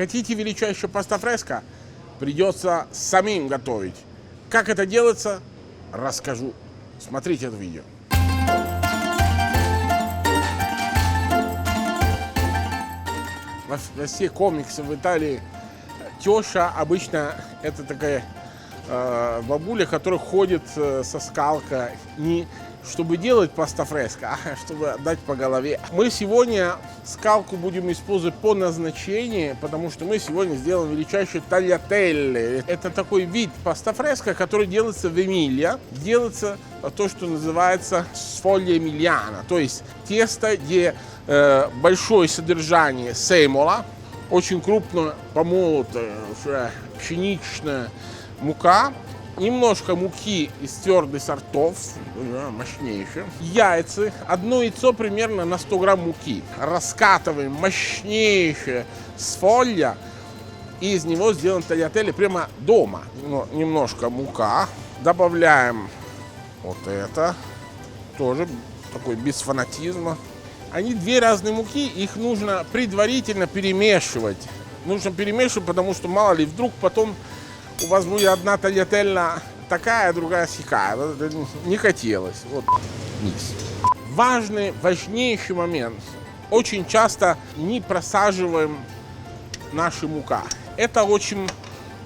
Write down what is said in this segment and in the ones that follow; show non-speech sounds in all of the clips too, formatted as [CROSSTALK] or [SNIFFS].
Хотите величайшее паста фреско? Придется самим готовить. Как это делается, расскажу. Смотрите это видео. Во, всех комиксах в Италии теща обычно это такая бабуля, которая ходит э, со скалкой не чтобы делать паста фреско, а чтобы дать по голове. Мы сегодня скалку будем использовать по назначению, потому что мы сегодня сделаем величайший тальятелли. Это такой вид паста фреско, который делается в Эмилия. Делается то, что называется сфолья эмильяна, то есть тесто, где э, большое содержание сеймола, очень крупно помолотая уже пшеничная мука, немножко муки из твердых сортов, да, мощнейшие, яйца, одно яйцо примерно на 100 грамм муки. Раскатываем мощнейшее с фолья, и из него сделан тальятели прямо дома. Ну, немножко мука, добавляем вот это, тоже такой без фанатизма. Они две разные муки, их нужно предварительно перемешивать. Нужно перемешивать, потому что мало ли вдруг потом у вас будет одна таgliatella такая, другая сякая. Не хотелось. Вот низ. Важный, важнейший момент. Очень часто не просаживаем наши мука. Это очень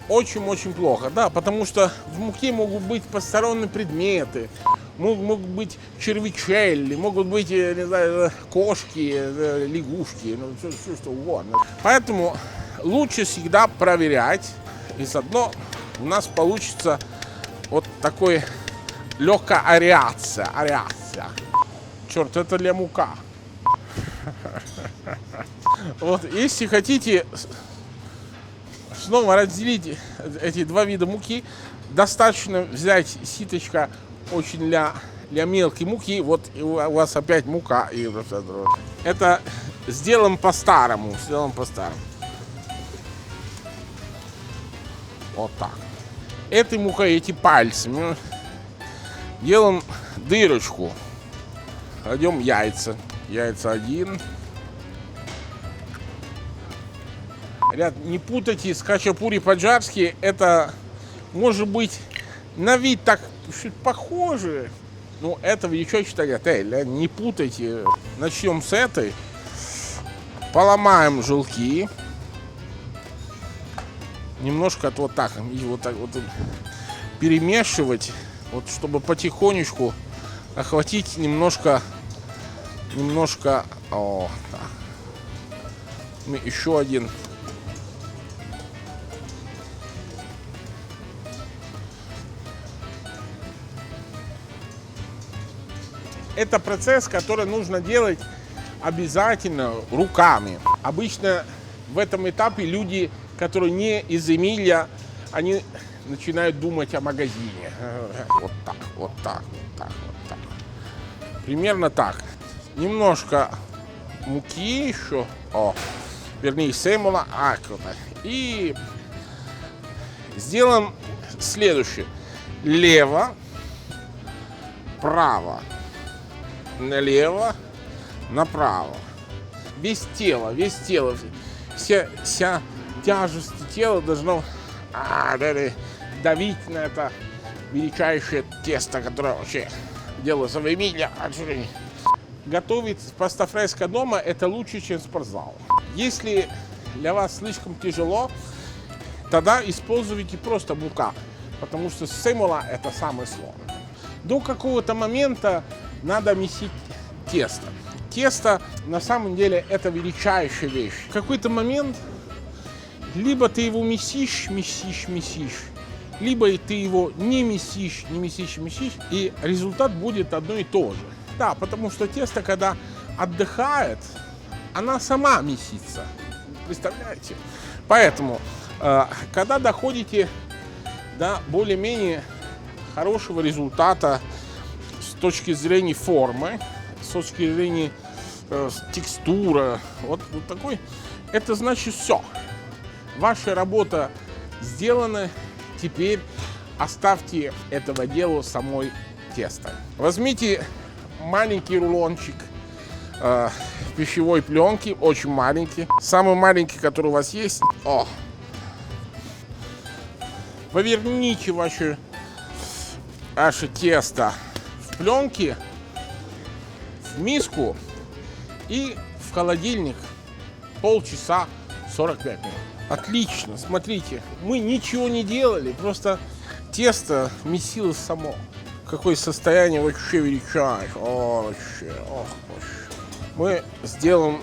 очень-очень плохо, да, потому что в муке могут быть посторонние предметы, могут быть червячелли, могут быть, не знаю, кошки, лягушки, ну, все, все что угодно. Поэтому лучше всегда проверять, и заодно у нас получится вот такой легкая ариация. ариация. Черт, это для мука. [LAUGHS] Вот, если хотите снова разделить эти два вида муки, достаточно взять ситочка очень для, для мелкой муки. Вот у вас опять мука. И это сделаем по-старому. Сделаем по-старому. Вот так. Этой эти пальцами делаем дырочку. Кладем яйца. Яйца один. Ребят, не путайте с хачапури по-джарски. Это может быть на вид так похоже. Но это величайший тагатель. Не путайте. Начнем с этой. Поломаем желки немножко вот так и вот так вот перемешивать, вот чтобы потихонечку охватить немножко, немножко, о, так. еще один. Это процесс, который нужно делать обязательно руками. Обычно в этом этапе люди которые не из Эмилия, они начинают думать о магазине. Вот так, вот так, вот так, вот так. Примерно так. Немножко муки еще, о, вернее, семула, а, круто. И сделаем следующее. Лево, право, налево, направо. Весь тело, весь тело, вся, вся тяжесть тела должно а, давить на это величайшее тесто, которое вообще делается в Эмиле. Готовить паста фреско дома это лучше, чем спортзал. Если для вас слишком тяжело, тогда используйте просто мука, потому что семула это самое сложное. До какого-то момента надо месить тесто. Тесто на самом деле это величайшая вещь. В какой-то момент либо ты его месишь, месишь, месишь, либо ты его не месишь, не месишь, месишь, и результат будет одно и то же. Да, потому что тесто, когда отдыхает, она сама месится. Представляете? Поэтому, э, когда доходите до более-менее хорошего результата с точки зрения формы, с точки зрения э, текстуры, вот, вот такой, это значит все. Ваша работа сделана. Теперь оставьте этого делу самой тесто. Возьмите маленький рулончик э, пищевой пленки, очень маленький. Самый маленький, который у вас есть. О! Поверните ваше, ваше тесто в пленке, в миску и в холодильник полчаса 45 минут. Отлично, смотрите, мы ничего не делали, просто тесто месилось само. Какое состояние вообще величайшее. Вообще, ох, вообще. Мы сделаем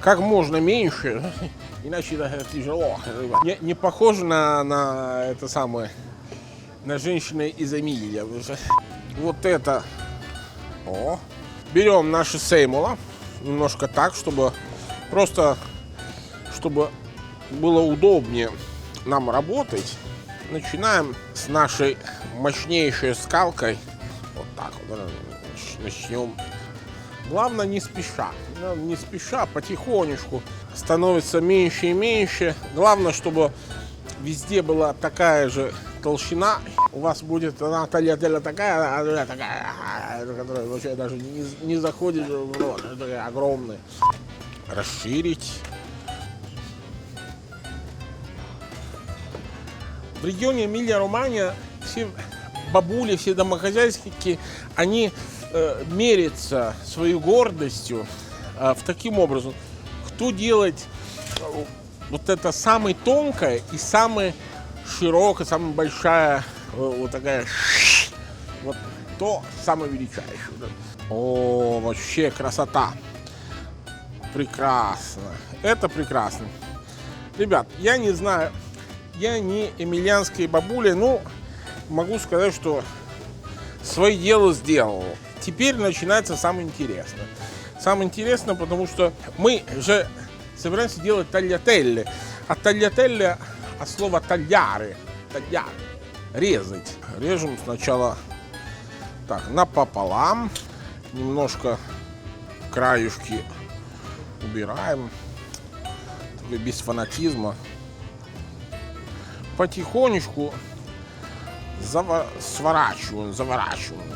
как можно меньше, [LAUGHS] иначе это тяжело. Не, не похоже на, на это самое, на женщины из Эмилия. Вот это. О. Берем наши сеймула, немножко так, чтобы просто, чтобы было удобнее нам работать. Начинаем с нашей мощнейшей скалкой. Вот так вот начнем. Главное не спеша. Не спеша, потихонечку. Становится меньше и меньше. Главное, чтобы везде была такая же толщина. У вас будет она такая, такая, которая вообще даже не, не заходит в рот. Огромная. Расширить. В регионе Эмилия-Романия все бабули, все домохозяйки, они э, мерятся свою гордостью э, в таким образом, кто делает э, вот это самое тонкое и самое широкое, самая большая э, вот такая [SNIFFS] вот то самое величайшее. Да. О, вообще красота. Прекрасно. Это прекрасно. Ребят, я не знаю, я не эмильянские бабули, ну, могу сказать, что свое дело сделал. Теперь начинается самое интересное. Самое интересное, потому что мы же собираемся делать тальятелли. А тальятелли от слова тальяры. Тальяры. Резать. Режем сначала так, напополам. Немножко краюшки убираем. Без фанатизма потихонечку зава сворачиваем, заворачиваем.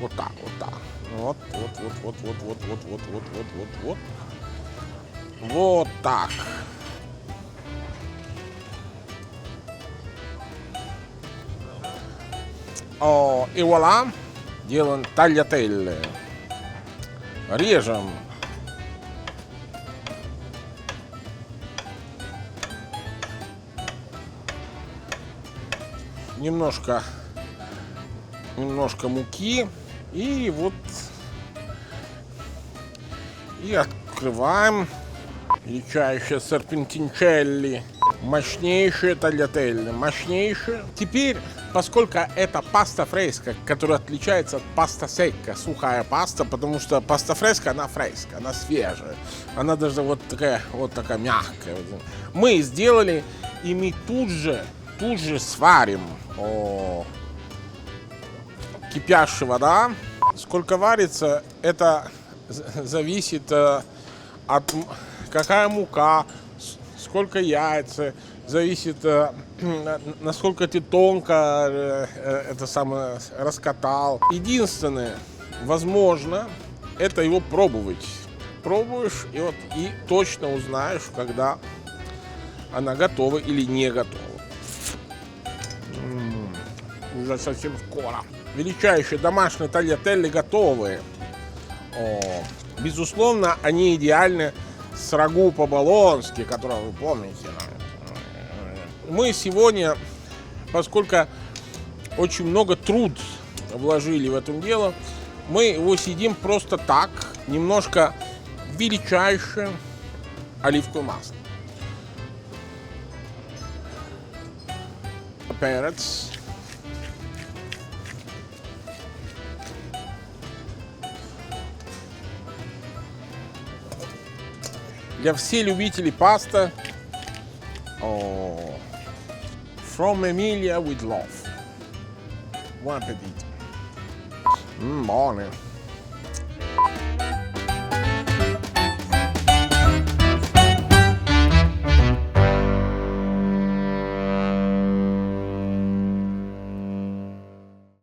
Вот так, вот так. Вот, вот, вот, вот, вот, вот, вот, вот, вот, вот, вот, вот. Вот так. О, и вуаля, делаем тальятелле. Режем немножко, немножко муки и вот и открываем величайшие серпентинчелли, мощнейшие тальятелли, мощнейшие. Теперь, поскольку это паста фреска, которая отличается от паста секка, сухая паста, потому что паста фреска, она фреска, она свежая, она даже вот такая, вот такая мягкая. Мы сделали, и мы тут же тут же сварим. О, кипящая вода. Сколько варится, это зависит э, от какая мука, сколько яйца, зависит, э, насколько ты тонко э, это самое раскатал. Единственное, возможно, это его пробовать. Пробуешь и вот и точно узнаешь, когда она готова или не готова уже совсем скоро. Величайшие домашние тальятелли готовы. О, безусловно, они идеальны с рагу по-болонски, которого вы помните. Мы сегодня, поскольку очень много труд вложили в это дело, мы его сидим просто так, немножко величайшее оливковое масло. Перец. Для всех любителей паста. Oh. From Emilia with love. Buon appetito. Mmm, buone.